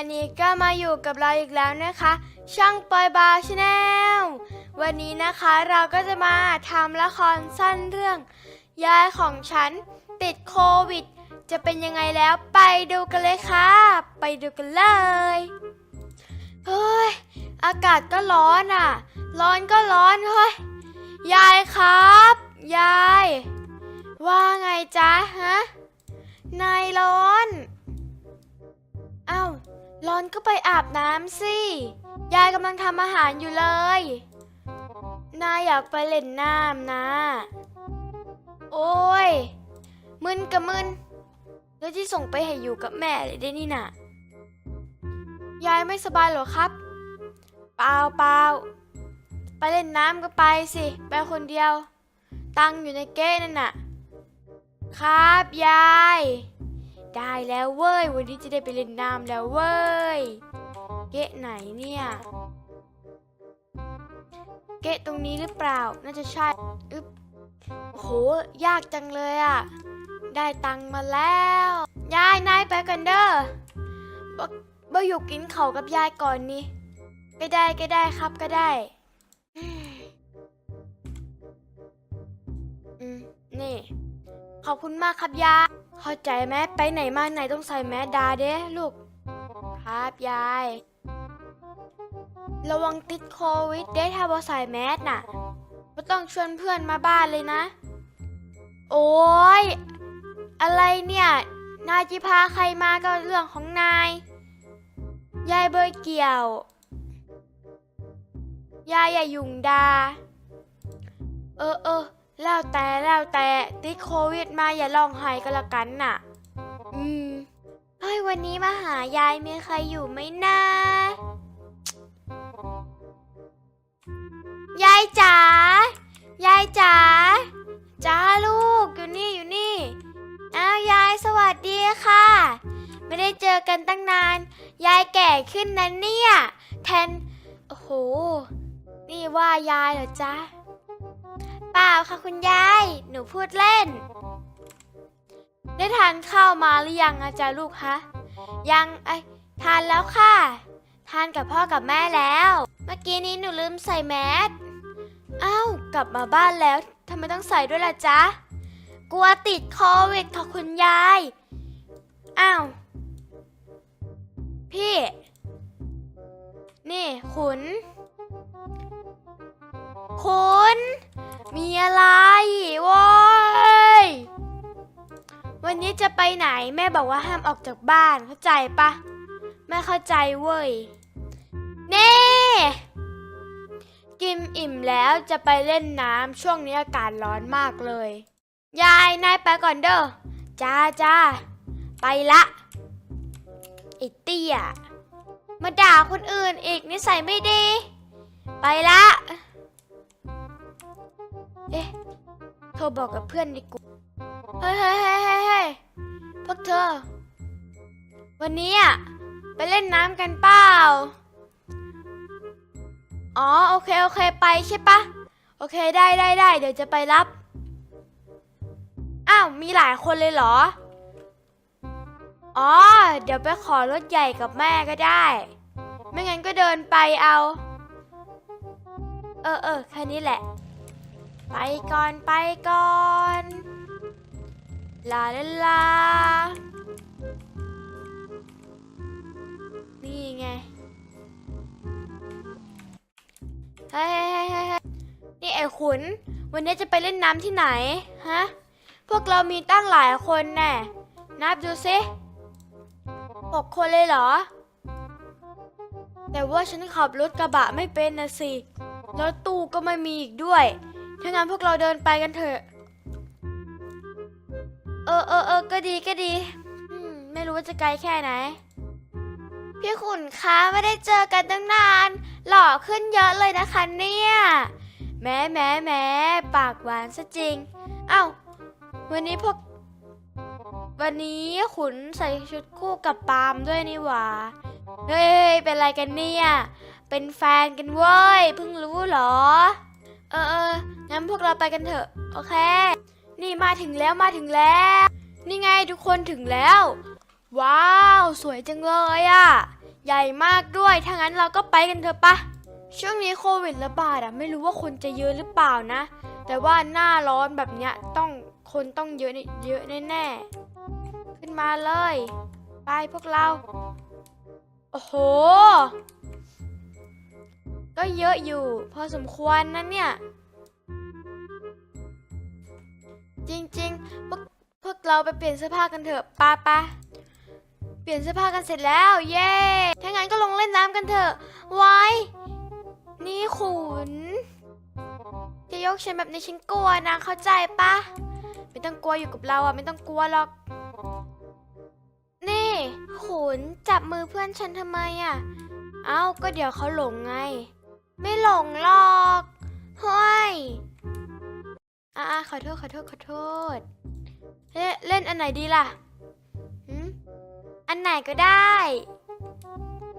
วันนี้ก็มาอยู่กับเราอีกแล้วนะคะ ช่างปอยบาชแนลวันนี้นะคะเราก็จะมาทำละครสั้นเรื่อง ยายของฉันติดโควิด จะเป็นยังไงแล้วไปดูกันเลยค่ะ ไปดูกันเลยเฮ้ยอากาศก็ร้อนอะ ร้อนก็ร้อนเฮ้ยยายครับ ยาย ว่าไงจ๊ะฮะนายร้อน ร้อนก็ไปอาบน้ำสิ ยายกำลังทำอาหารอยู่เลย นายอยากไปเล่นน้ำนะ โอ้ย มึนกับมึน แล้วที่ส่งไปให้อยู่กับแม่เลยได้นี่น่ะยายไม่สบายหรอครับ เปล่าเปล่าไปเล่นน้ำก็ไปสิ ไปคนเดียว ตังอยู่ในเก้นั่นน่ะ ครับ ยาย ได้แล้วเว้ย วันนี้จะได้ไปเล่นน้ำแล้วเว้ย เกะไหนเนี่ย เกะตรงนี้หรือเปล่า น่าจะใช่อึ๊บโอ้โหยากจังเลยอะ่ะ ได้ตังมาแล้ว ยายนายไปกันเด้อบ่บ่อยู่กินเขากับยายก่อนนี่ ก็ได้ก็ได้ครับก็ได้ อืม นี่ ขอบคุณมากครับยาย เข้าใจไหมไปไหนมาไหนต้องใส่แมสดาเด้ลูก ครับยาย ระวังติดโควิดเด้ถ้าบ่ใส่แมสน่ะไม่ต้องชวนเพื่อนมาบ้านเลยนะ โอ้ยอะไรเนี่ย นายจะพาใครมาก็เรื่องของนาย ยายเบยเกี่ยว ยายอย่ายุ่งดา เออเออ แล้วแต่แล้วแต่ติดโควิดมาอย่าลองไห้ก็แล้วกันน่ะ อืมเฮ้ยวันนี้มาหายายมีใครอยู่ไหมนะยายจ๋ายายจ๋าจ้าลูกอยู่นี่อยู่นี่อ้าวยายสวัสดีค่ะ ไม่ได้เจอกันตั้งนาน ยายแก่ขึ้นนะเนี่ย แทน โอ้โห นี่ว่ายายเหรอจ๊ะ ปล่าค่ะคุณยาย หนูพูดเล่น ได้ทานข้าวมาหรือยังอาจารย์ลูกคะยังไอทานแล้วค่ะ ทานกับพ่อกับแม่แล้ว เมื่อกี้นี้หนูลืมใส่แมสอ้าวกลับมาบ้านแล้วทำไมต้องใส่ด้วยล่ะจ๊ะกลัวติดโควิดค่ะคุณยายอ้าวพี่ นี่ขุน มีอะไรโว้ยวันนี้จะไปไหนแม่บอกว่าห้ามออกจากบ้านเข้าใจปะแม่เข้าใจเว้ยเน่กินอิ่มแล้วจะไปเล่นน้ำช่วงนี้อากาศร้อนมากเลย ยายนายไปก่อนเด้อจ้าจ้าไปละไอเตี้ยมาด่าคนอื่นอีกนิสัยไม่ดี ไปละ เอ๊ะ โทรบอกกับเพื่อนดีกว่าเฮ้ยเฮ้ยเฮ้ยเฮ้ยเฮ้ยพวกเธอ วันนี้อะไปเล่นน้ำกันเปล่า อ๋อ โอเค โอเค ไปใช่ปะ โอเค ได้ได้ได้ เดี๋ยวจะไปรับ อ้าว มีหลายคนเลยเหรอ อ๋อ เดี๋ยวไปขอรถใหญ่กับแม่ก็ได้ ไม่งั้นก็เดินไปเอา เออเออแค่นี้แหละ ไปก่อนไปก่อน ลาลาลา นี่ไง เฮ้ยนี่ไอ้ขุน วันนี้จะไปเล่นน้ำที่ไหน ฮะ พวกเรามีตั้งหลายคนแน่นับดูสิหกคนเลยเหรอ แต่ว่าฉันขับรถกระบะไม่เป็นนะสิ รถตู้ก็ไม่มีอีกด้วย ถ้างั้นพวกเราเดินไปกันเถอะ เออเออเออก็ดีก็ดีอืมไม่รู้ว่าจะไกลแค่ไหน พี่ขุนคะไม่ได้เจอกันตั้งนาน หล่อขึ้นเยอะเลยนะคะเนี่ยแหม้แหม้แหม้ปากหวานซะจริง เอ้า วันนี้พวก วันนี้ขุนใส่ชุดคู่กับปาล์มด้วยนี่หว่า เฮ้ย เป็นอะไรกันเนี่ย เป็นแฟนกันเว้ย เพิ่งรู้เหรอ เออเอองั้นพวกเราไปกันเถอะ โอเค นี่มาถึงแล้วมาถึงแล้ว นี่ไงทุกคนถึงแล้ว ว้าว สวยจังเลยอะ่ะ ใหญ่มากด้วย ถ้างั้นเราก็ไปกันเถอะปะ ช่วงนี้โควิดระบาดอะไม่รู้ว่าคนจะเยอะหรือเปล่านะ แต่ว่าหน้าร้อนแบบเนี้ยต้องคนต้องเยอะแน่เยอะแน่ๆ ขึ้นมาเลย ไปพวกเรา โอ้โห ก็เยอะอยู่ พอสมควรนะเนี่ย จริงๆพวกพวกเราไปเปลี่ยนเสื้อผ้ากันเถอะปาปะเปลี่ยนเสื้อผ้ากันเสร็จแล้ว เย้ถ้างั้นก็ลงเล่นน้ำกันเถอะไว้นี่ขุนจะยกฉันแบบนี้ฉันกลัวนะเข้าใจปะไม่ต้องกลัวอยู่กับเราอะ ไม่ต้องกลัวหรอก นี่ขุนจับมือเพื่อนฉันทำไมอะ เอ้าก็เดี๋ยวเขาหลงไง ไม่หลงหรอกเฮ้ยอ่าขอโทษขอโทษขอโทษเฮ้เล่นอันไหนดีล่ะหืมอันไหนก็ได้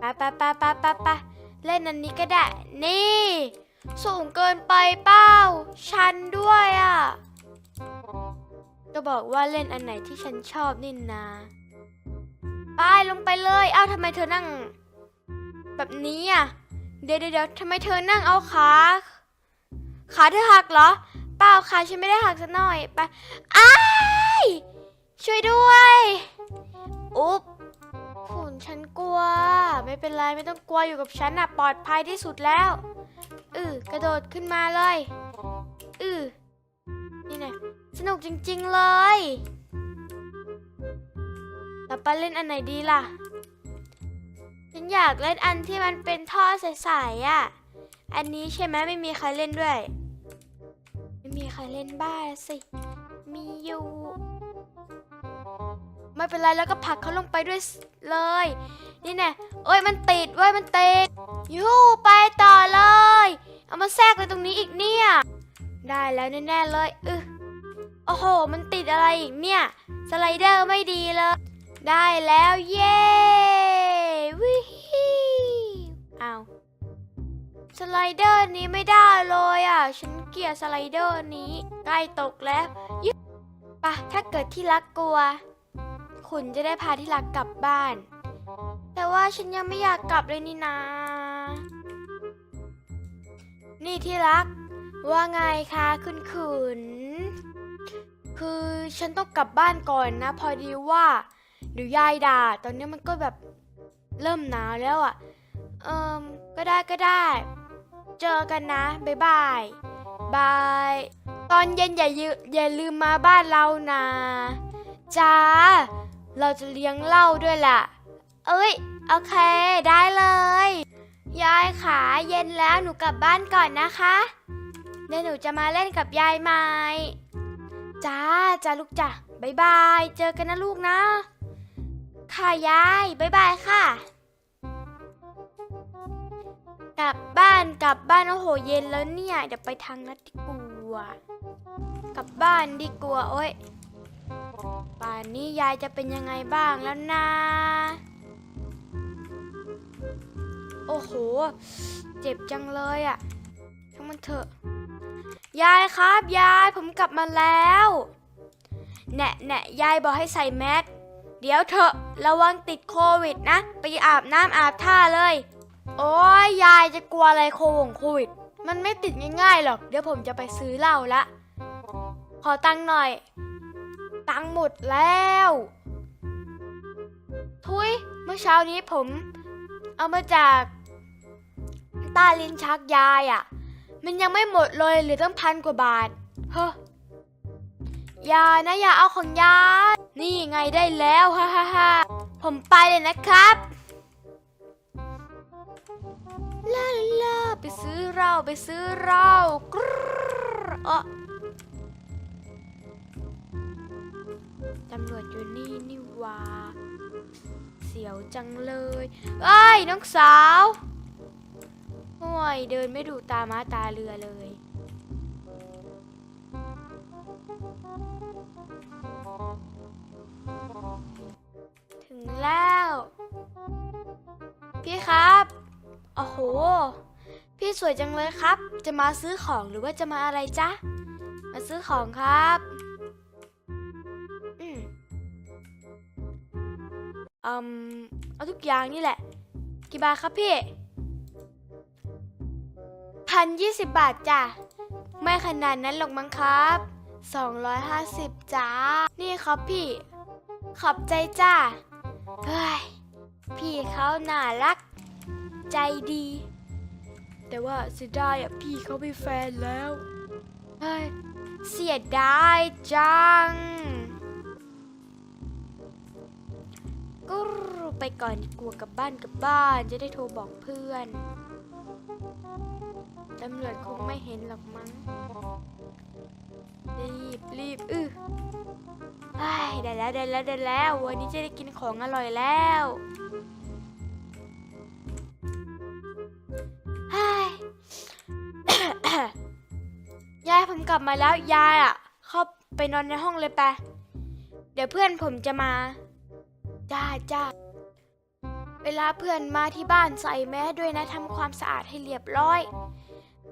ปะปะปะปะปะปะเล่นอันนี้ก็ได้ นี่ สูงเกินไปเป้า ชันด้วยอะ ก็บอกว่าเล่นอันไหนที่ฉันชอบนี่นาไปลงไปเลย เอ้าทำไมเธอนั่ง แบบนี้อะ เดี๋ยวเดี๋ยวทำไมเธอนั่งเอาขาขาเธอหักเหรอ เปล่าค่ะฉันไม่ได้หักสักหน่อยไปอ้ายช่วยด้วยอุ๊บขุนฉันกลัว ไม่เป็นไรไม่ต้องกลัวอยู่กับฉันน่ะปลอดภัยที่สุดแล้วอือกระโดดขึ้นมาเลยอือนี่ไงสนุกจริงๆเลย ต่อไปเล่นอันไหนดีล่ะ ฉันอยากเล่นอันที่มันเป็นท่อใสๆอะ อันนี้ใช่ไหมไม่มีใครเล่นด้วย ไม่มีใครเล่นบ้าสิ มีอยู่ ไม่เป็นไรแล้วก็ผลักเขาลงไปด้วยเลย นี่แน่เอ้ยมันติดเว้ยมันติดยูไปต่อเลย เอามาแทรกเลยตรงนี้อีกเนี่ย ได้แล้วแน่ๆเลยเออโอ้โห มันติดอะไรอีกเนี่ย สไลเดอร์ไม่ดีเลย ได้แล้วเย้าว สไลเดอร์นี้ไม่ได้เลยอะ ฉันเกลียดสไลเดอร์นี้ใกล้ตกแล้วยึปะถ้าเกิดที่รักกลัว คุณจะได้พาที่รักกลับบ้าน แต่ว่าฉันยังไม่อยากกลับเลยนี่นานี่ที่รัก ว่าไงคะคุณขุน คือฉันต้องกลับบ้านก่อนนะ พอดีว่าเดี๋ยวยายด่า ตอนนี้มันก็แบบเริ่มหนาวแล้วอะ เอิมก็ได้ก็ได้ เจอกันนะ บ๊ายบาย บาย ตอนเย็นอย่ายือย่าลืมมาบ้านเรานะจ้า เราจะเลี้ยงเหล้าด้วยล่ะ เอ้ย โอเค ได้เลย ยายขาเย็นแล้วหนูกลับบ้านก่อนนะคะเดี๋ยวหนูจะมาเล่นกับยายใหม่จ้าจ้าลูกจ้ะบายบาย เจอกันนะลูกนะ ค่ะยายบายบายค่ะ กลับบ้านกลับบ้านโอ้โหเย็นแล้วเนี่ยเดี๋ยวไปทางนัดดีกว่ากลับบ้านดีกว่าโอ้ยป่านนี้ยายจะเป็นยังไงบ้างแล้วนะ โอ้โห เจ็บจังเลยอะ่ะทั้งมันเถอะ ยายครับยายผมกลับมาแล้วแน่แน่ยายบอกให้ใส่แมสเดี๋ยวเถอะระวังติดโควิดนะ ไปอาบน้ำอาบท่าเลย โอ้ยยายจะกลัวอะไรโควงโควิด มันไม่ติดง่ายๆหรอก เดี๋ยวผมจะไปซื้อเหล้าละ ขอตังค์หน่อย ตังค์หมดแล้ว ทุยเมื่อเช้านี้ผม เอามาจากตาลิ้นชักยายอะ่ะ มันยังไม่หมดเลยเหลือตั้งพันกว่าบาท เฮ้อยานะอย่าเอาของยายนี่ไงได้แล้วฮ่าฮ่าฮ่าผมไปเลยนะครับ ลาลาลาไปซื้อเหล้าไปซื้อเหล้ากรเออตำรวจอยู่นี่นี่ว่าเสียวจังเลยเอ้ยน้องสาวห่วยเดินไม่ดูตาม้าตาเรือเลย ถึงแล้ว พี่ครับ โอ้โห พี่สวยจังเลยครับ จะมาซื้อของหรือว่าจะมาอะไรจ๊ะ มาซื้อของครับ อืมอืมเอาทุกอย่างนี่แหละ กี่บาทครับพี่พันยี่สิบบาทจ้ะ ไม่ขนาดนั้นหรอกมั้งครับสองร้อยห้าสิบจ้า นี่ครับพี่ ขอบใจจ้า เฮ้ย พี่เขาน่ารัก ใจดี แต่ว่าเสียดายอะพี่เขามีแฟนแล้วเฮ้ยเสียดายจังก็ไปก่อนดีกว่ากลับบ้านกลับบ้านจะได้โทรบอกเพื่อนตำรวจคงไม่เห็นหรอกมั้ง รีบรีบอื้อไอ้ยได้แล้วได้แล้วได้แล้ว วันนี้จะได้กินของอร่อยแล้ว กลับมาแล้วยายอะ เข้าไปนอนในห้องเลยไปะเดี๋ยวเพื่อนผมจะมา จ้าจ้า เวลาเพื่อนมาที่บ้านใส่แมสด้วยนะทำความสะอาดให้เรียบร้อย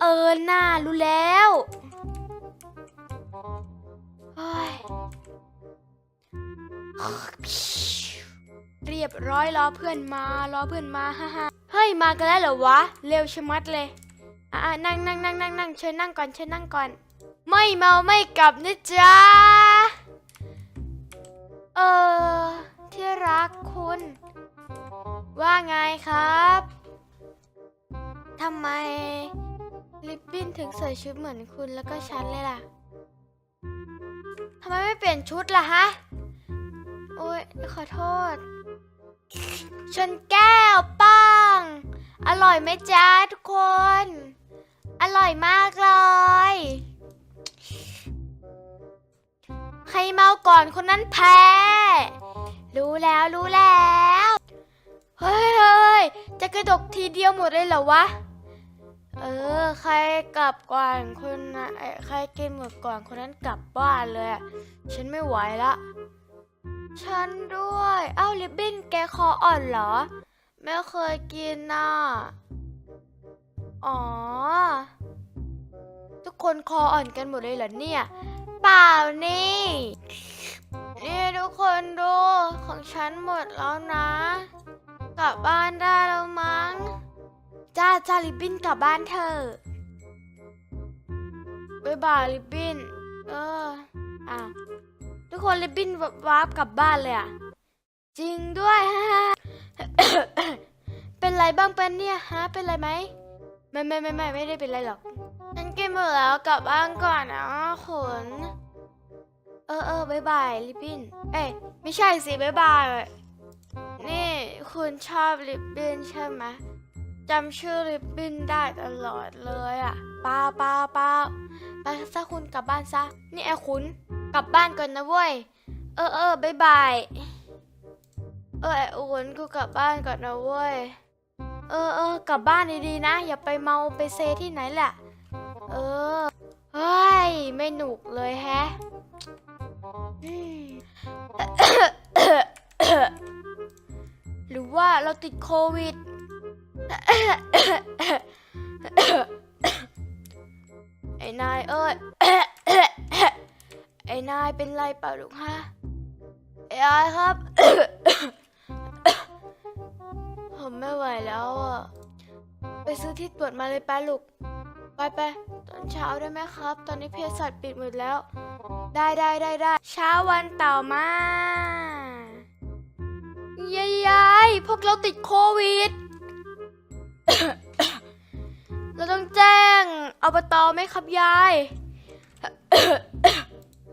เออน่ารู้แล้วเฮ้ยเรียบร้อยรอเพื่อนมารอเพื่อนมาฮ่าฮ่าเฮ้ยมากันแล้วเหรอวะ เร็วชะมัดเลย อ่านั่งนั่งนั่งนั่งนั่งเชิญนั่งก่อนเชิญนั่งก่อน ไม่เมาไม่กลับนะจ๊ะ เออ ที่รักคุณ ว่าไงครับทำไม ลิปบิ้นถึงใส่ชุดเหมือนคุณแล้วก็ฉันเลยล่ะทำไมไม่เปลี่ยนชุดล่ะฮะ โอ้ยขอโทษ ชนแก้วป้าง อร่อยไหมจ๊ะทุกคน อร่อยมากเลย ครเมาก่อนคนนั้นแพ้ รู้แล้วรู้แล้ว เฮ้ยเฮ้ยจะกระดกทีเดียวหมดเลยเหรอวะ เออ ใครกลับก่อนคนนะใครกินหมดก่อนคนนั้นกลับบ้านเลยอะฉันไม่ไหวละ ฉันด้วย เอ้าลิบบิ้นแกคออ่อนเหรอ ไม่เคยกินน่ะ อ๋อ ทุกคนคออ่อนกันหมดเลยเหรอเนี่ย เปล่านี่ นี่ทุกคนดูของฉันหมดแล้วนะ กลับบ้านได้แล้วมั้ง จ้าจ้าลิบบินกลับบ้านเถอะบ๊ายบายลิบบิน เอออ้าวทุกคนลิบบินวาร์ปกลับบ้านเลยอะ จริงด้วยฮะเป็นไรบ้างเป็นเนี่ยฮะ เป็นไรไหม ไม่ไม่ไม่ไม่ไม่ได้เป็นไรหรอก กินหมดแล้วกลับบ้านก่อนนะขนเออเออบายบายลิบบินเอ้ยไม่ใช่สิบายบาย นี่คุณชอบลิบบินใช่ไหมจำชื่อลิบบินได้ตลอดเลยอะเปล่าเปล่าเปล่าไปซะคุณกลับบ้านซะ นี่ไอ้คุณกลับบ้านก่อนนะเว้ย เออเออบายบาย เออไอ้อุ่นกูกลับบ้านก่อนนะเว้ย เออเออกลับบ้านดีๆนะ อย่าไปเมาไปเซที่ไหนแหละ เออ เฮ้ย ไม่หนุกเลยแฮะหรือว่าเราติดโควิด ไอ้นายเอ้ย ไอ้นายเป็นไรเปล่าลูกฮะ ไอ้อายครับ ผมไม่ไหวแล้วอะ ไปซื้อที่ตรวจมาเลยไปลูก ไปไป เช้าได้ไหมครับ ตอนนี้เภสัชปิดหมดแล้ว ได้ได้ได้ได้เช้าวันต่อมายายยายพวกเราติดโควิด เราต้องแจ้งอบตไหมครับยาย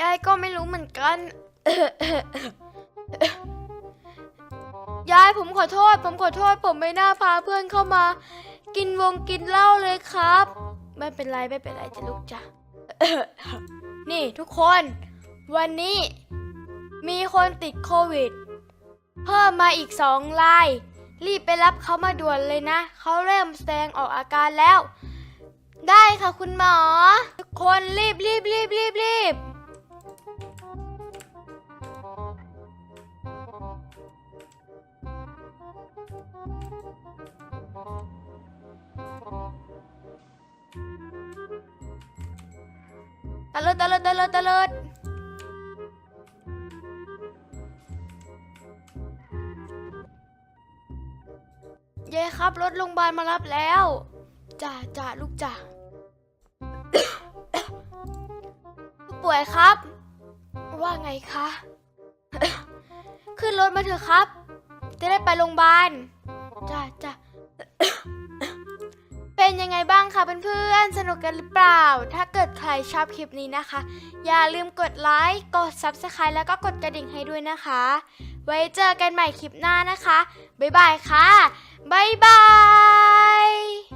ยายก็ไม่รู้เหมือนกัน ยายผมขอโทษ ผมขอโทษ ผมไม่น่าพาเพื่อนเข้ามา กินวงกินเหล้าเลยครับ ไม่เป็นไรไม่เป็นไรจะลูกจ้ะนี่ทุกคน วันนี้มีคนติดโควิด เพิ่มมาอีกสองราย รีบไปรับเขามาด่วนเลยนะ เขาเริ่มแสดงออกอาการแล้ว ได้ค่ะคุณหมอ ทุกคนรีบรีบรีบรีบรีบ ตะเลิดตะเลิดตะเลิดตะเลิดเยายครับรถโรงพยาบาลมารับแล้วจ้าจ้าลูกจ้าป่วยครับ ว่าไงคะ ขึ้นรถมาเถอะครับ จะได้ไปโรงพยาบาลจ้าจ้า เป็นยังไงบ้างคะเพื่อนๆ สนุกกันหรือเปล่า ถ้าเกิดใครชอบคลิปนี้นะคะ อย่าลืมกดไลค์ กด Subscribe แล้วก็กดกระดิ่งให้ด้วยนะคะ ไว้เจอกันใหม่คลิปหน้านะคะ บ๊ายบายค่ะ บ๊ายบาย